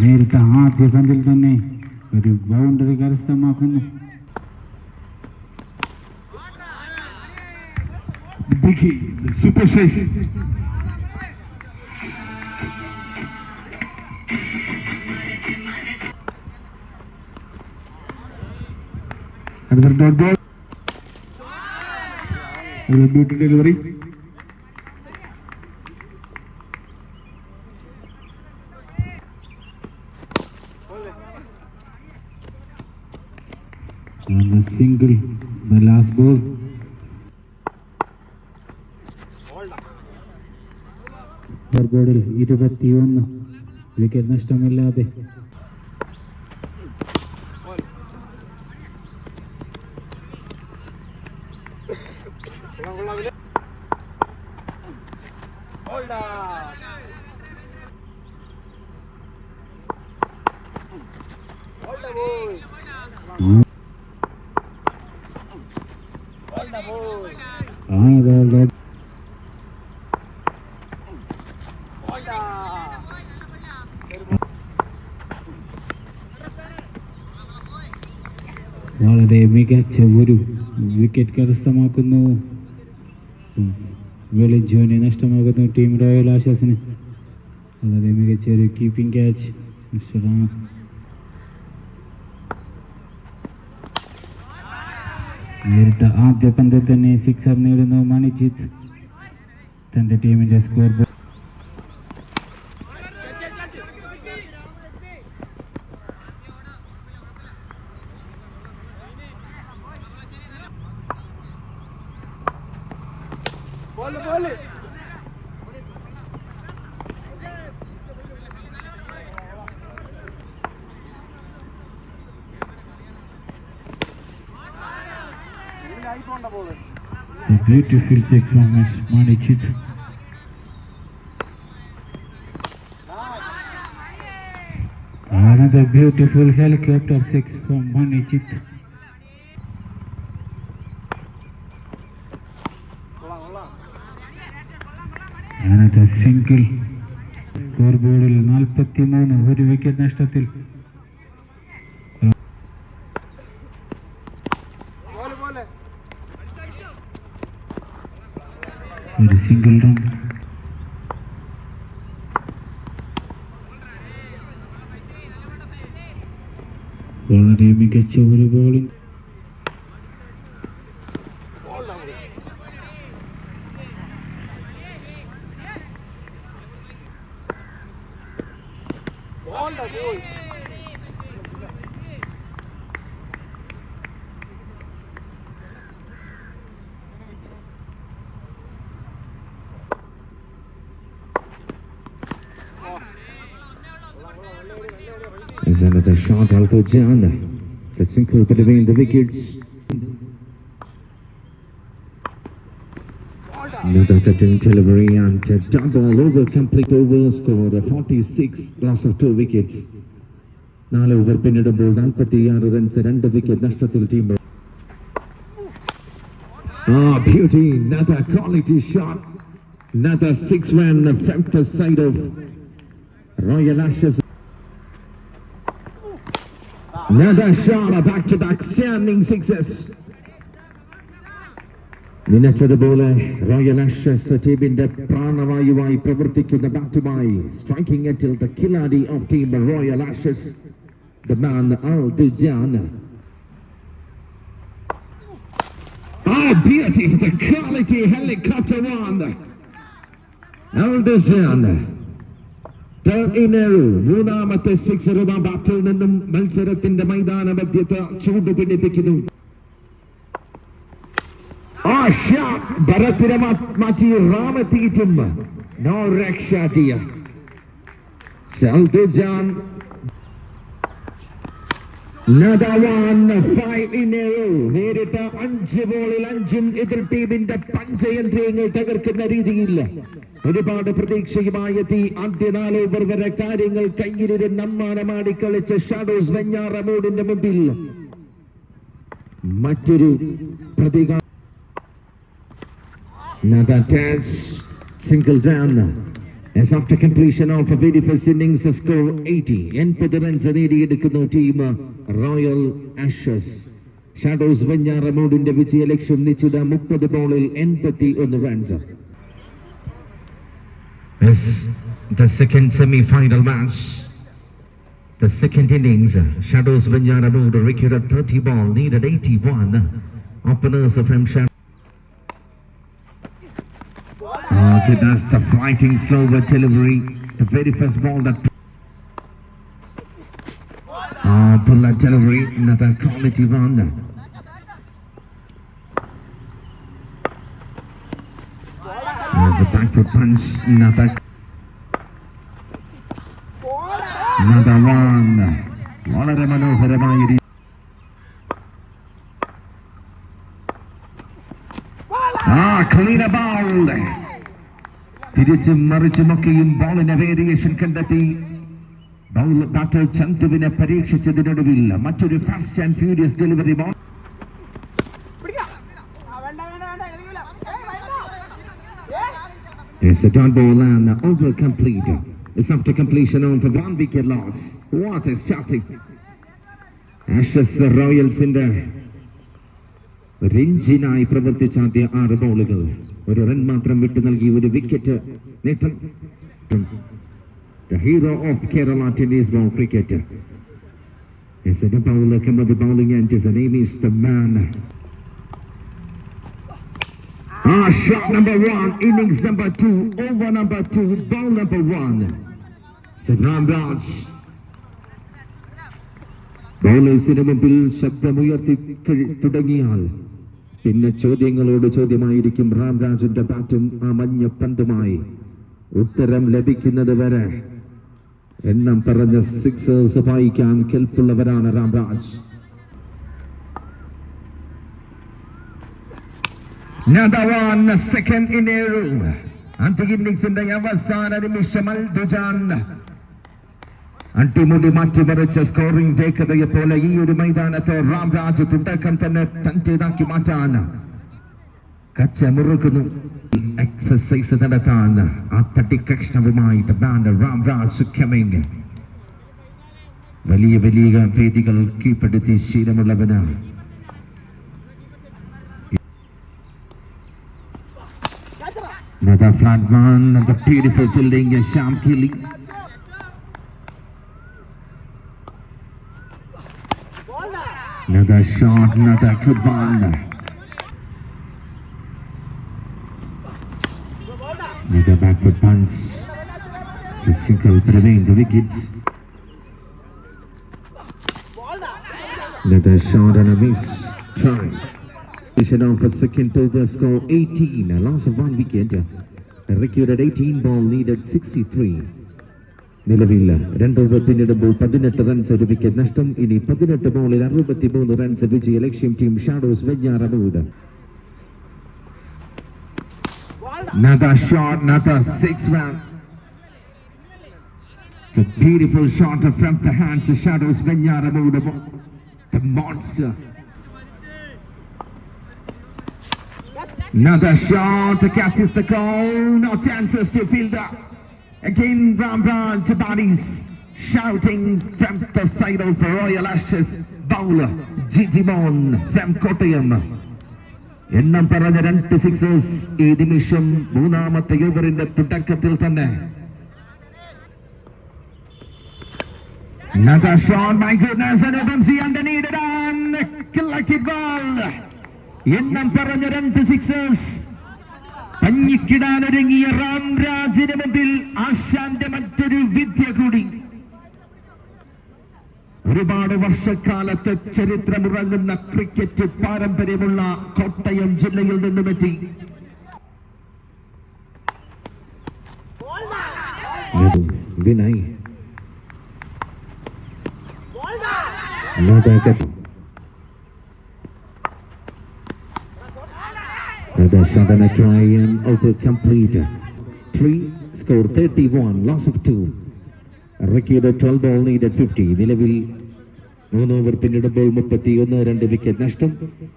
നേരിട്ട ആദ്യ പന്തിൽ തന്നെ ഒരു boundary കരസ്ഥമാക്കുന്നു Dicky, super size. Another dot ball. And the single, the last ball. ബോർഡിൽ ഇരുപത്തിയൊന്ന്. വിക്കറ്റ് നഷ്ടമില്ലാതെ. ആണത് വളരെ മികച്ച ഒരു വിക്കറ്റ് കരസ്ഥമാക്കുന്നു. വെളിജോനെ നഷ്ടമാകുന്നു ടീം റോയൽ ആശാസിന് വളരെ മികച്ച ഒരു കീപ്പിംഗ് ക്യാച്ച് മിസ്റ്റർ നേരിട്ട ആദ്യ പന്തിൽ തന്നെ സിക്സർ നേടുന്നു മണിജിത്ത്. തന്റെ ടീമിന്റെ score A beautiful six from Manichit. Another beautiful helicopter six from Manichit. Another single. Score ബോർഡിൽ നാൽപ്പത്തി മൂന്ന് ഒരു വിക്കറ്റ് നഷ്ടത്തിൽ വളരെ മികച്ച ഒരു bowling Is another shot although Jan. The single between the wickets. Another cutting delivery and a double over complete over score of 46 loss of two wickets. നാല് over പിന്നിടുമ്പോൾ നാൽപ്പത്തിയാറ് റൺസ് രണ്ട് വിക്കറ്റ് നഷ്ടത്തിൽ team Ah, beauty, another quality shot. Another six run from the side of Royal Ashes. Another shot, a back-to-back standing sixes. നിനച്ചതുപോലെ royal Ashes ടീമിന്റെ പ്രാണവായുവായി പ്രവർത്തിക്കുന്ന ബാറ്റുമായി striking അറ്റിൽ the കിലാഡി of team royal Ashes the man Al ദുജാൻ Oh, beauty, the quality helicopter one. Al Dujan. മൂന്നാമത്തെ six ബാറ്റിൽ നിന്നും മത്സരത്തിന്റെ മൈതാന മധ്യത്ത് ചൂട് പിടിപ്പിക്കുന്നു. ഭരത്തിനെ മാറ്റി no നേരിട്ട അഞ്ച് ബോളിൽ അഞ്ചും എതിർ ടീമിന്റെ പഞ്ചയന്ത്രങ്ങൾ തകർക്കുന്ന രീതിയിൽ ഒരുപാട് പ്രതീക്ഷയുമായി എത്തി. ആദ്യ നാല് ഓവർ വരെ കാര്യങ്ങൾ കയ്യിലിരുന്ന് അമ്മാനമാടി കളിച്ച ഷാഡോസ് വെഞ്ഞാറമൂടിന്റെ മുമ്പിൽ. മറ്റൊരു പ്രതികാ single run As after completion of a very first innings, a score 80. എൺപത് runs നേടിയെടുക്കുന്നു team royal Ashes shadows വെഞ്ഞാറമൂടിന്റെ വിജയ ലക്ഷ്യം നിശ്ചിത മുപ്പത് ബോളിൽ എൺപത്തി ഒന്ന് runs As the second semi-final match, the second innings, Shadows Banjaramood recorded 30 ball, needed 81. Openers from Shadows. Oh, goodness, the fighting slower delivery. The very first ball that. Oh, bullet delivery, another quality one. There's a backward punch, another. Another one. വളരെ മനോഹരമായ രീതി ആ ക്ലീന ball തിരിച്ചും മറിച്ചുമൊക്കെയും ബോളിനെ variation കണ്ടെത്തി ചന്തുവിനെ പരീക്ഷിച്ചതിനൊടുവിൽ മറ്റൊരു fast and furious delivery ball It's a dot ball and over complete. It's after completion on for one wicket loss. What a starting. Ashes റോയൽസിന്റെ രഞ്ജിനായി പ്രവർത്തിച്ച ആദ്യ ആറ് ബോളുകൾ ഒരു റൺ മാത്രം വിട്ടു നൽകി ഒരു വിക്കറ്റ് നേട്ടം The hero of Kerala tennis ball cricket is a bowler come at the bowling end. His name is the man. Ah, shot number one, innings number two, over number two, ball number one. Sabram Raj. ബൗളേഴ്സിന് മുമ്പിൽ ശബ്ദമുയർത്തി കഴി- തുടങ്ങിയാൽ പിന്നെ ചോദ്യങ്ങളോട് ചോദ്യമായിരിക്കും രാംരാജിന്റെ ബാറ്റും ആ മഞ്ഞ പന്തുമായി. ഉത്തരം ലഭിക്കുന്നത് വരെ എണ്ണം പറഞ്ഞ സിക്സേഴ്സ് വായിക്കാൻ കെൽപ്പുള്ളവരാണ് രാംരാജ് സെക്കൻഡ് row. അന്തിക ഇന്നിംഗ്സിന്റെ അവസാന നിമിഷം അൽ ദുജാൻ. അട്ടിമുടി മാറ്റിമറിച്ച സ്കോറിംഗ് വേഗതയെ പോലെ ഈ ഒരു മൈതാനത്ത് രാംരാജ് തുടക്കം തന്നെ തന്റേതാക്കി മാറ്റാൻ കച്ചമുറുക്കുന്നു എക്സസൈസ് നടത്താൻ ആ തട്ടിക്കഷ്ണവുമായിട്ട് ബാൻഡ് രാംരാജ് സുഖ്യമേങ്ങ് വലിയ വലിയ വേദികൾ കീഴ്പ്പെടുത്തി ശീലമുള്ളവന്. Another flat one, another beautiful building, Sham Keely. Another shot, another good one. Another backward punch. To single between the wickets. Another shot and a miss. Try. Position of a second over score 18. A loss of one wicket. Recorded 18 ball needed 63. നിലവിൽ രണ്ട് over പിന്നിടുമ്പോൾ പതിനെട്ട് runs ഒരു wicket നഷ്ടം ഇനി പതിനെട്ട് ബോളിൽ അറുപത്തിമൂന്ന് റൺസ് വിജയ ലക്ഷ്യം team shadows Venjaramoodu Another shot, another six run. It's a beautiful shot from the hands of Shadows Venyaramuda, the monster. Another shot catches the call, no chances to fielder. Again, Ramraj bodies shouting from the side of Royal Ashes. Bowler Gigimon from Kottayam. എണ്ണം പറഞ്ഞ രണ്ട് sixers ഈ നിമിഷം മൂന്നാമത്തെ ഓവറിന്റെ തുടക്കത്തിൽ തന്നെ Another shot, my goodness, and FMC underneath it and collected ball. എണ്ണം പറഞ്ഞ രണ്ട് സിക്സേഴ്സ് പഞ്ഞിക്കിടാനൊരുങ്ങിയ രാംരാജിന് മുമ്പിൽ ആശാന്റെ മറ്റൊരു വിദ്യ കൂടി. ഒരുപാട് വർഷക്കാലത്തെ ചരിത്രമുറങ്ങുന്ന ക്രിക്കറ്റ് പാരമ്പര്യമുള്ള കോട്ടയം ജില്ലയിൽ നിന്നുമെത്തി വിനായി. Another get. Another shot and a over complete. Three, score 31, loss of two. Recorded 12 ball needed 50. നിലവിൽ മൂന്ന് ഓവർ പിന്നിടുമ്പോൾ മുപ്പത്തി ഒന്ന് രണ്ട് വിക്കറ്റ് നഷ്ടം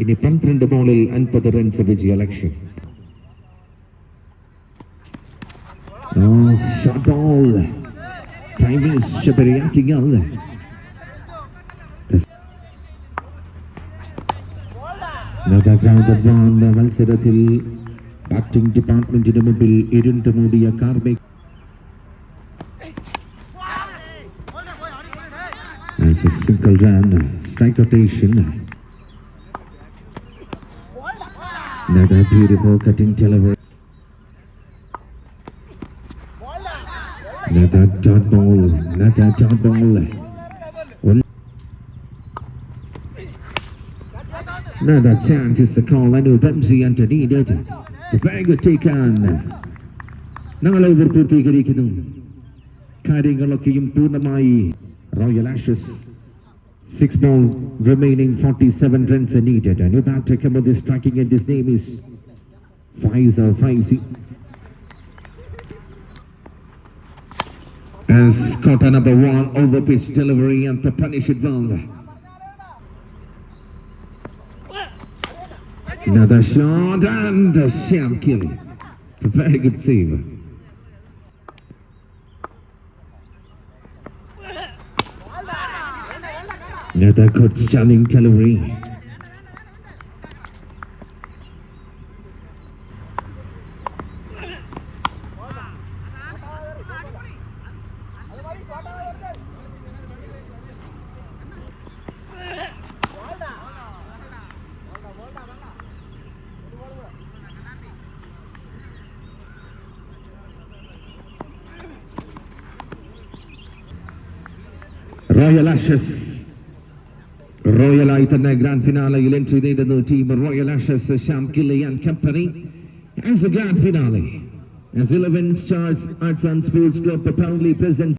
ഇനി പന്ത്രണ്ട് ബോളിൽ അൻപത് റൺസ് വിജയ ലക്ഷ്യം Oh, shot ball. Time is out. മത്സരത്തിൽ ബാറ്റിംഗ് ഡിപ്പാർട്ട്മെന്റിന് മുമ്പിൽ ഇരുണ്ട് മൂടിയ karmic As a single run, strike rotation. Another beautiful cutting delivery. Another dot ball, another dot ball. Another chance is the call. I know Bamsi and needed. The very good take on. നാല് over പൂർത്തീകരിക്കുന്നു കാര്യങ്ങളൊക്കെയും പൂർണ്ണമായി royal Ashes six ball remaining forty seven runs needed new batter come with this striking and his name is Faisal Faizi has caught a number one over pitch delivery and to punish it well Another shot and a Sham Killy a very good save Another good stunning delivery. Royal Ashes റോയലായി തന്നെ grand ഫിനാലയിൽ entry നേടുന്നു team royal Ashes Shyam കില്ലി and company as A grand finale As 11 Stars Arts and Sports Club proudly presents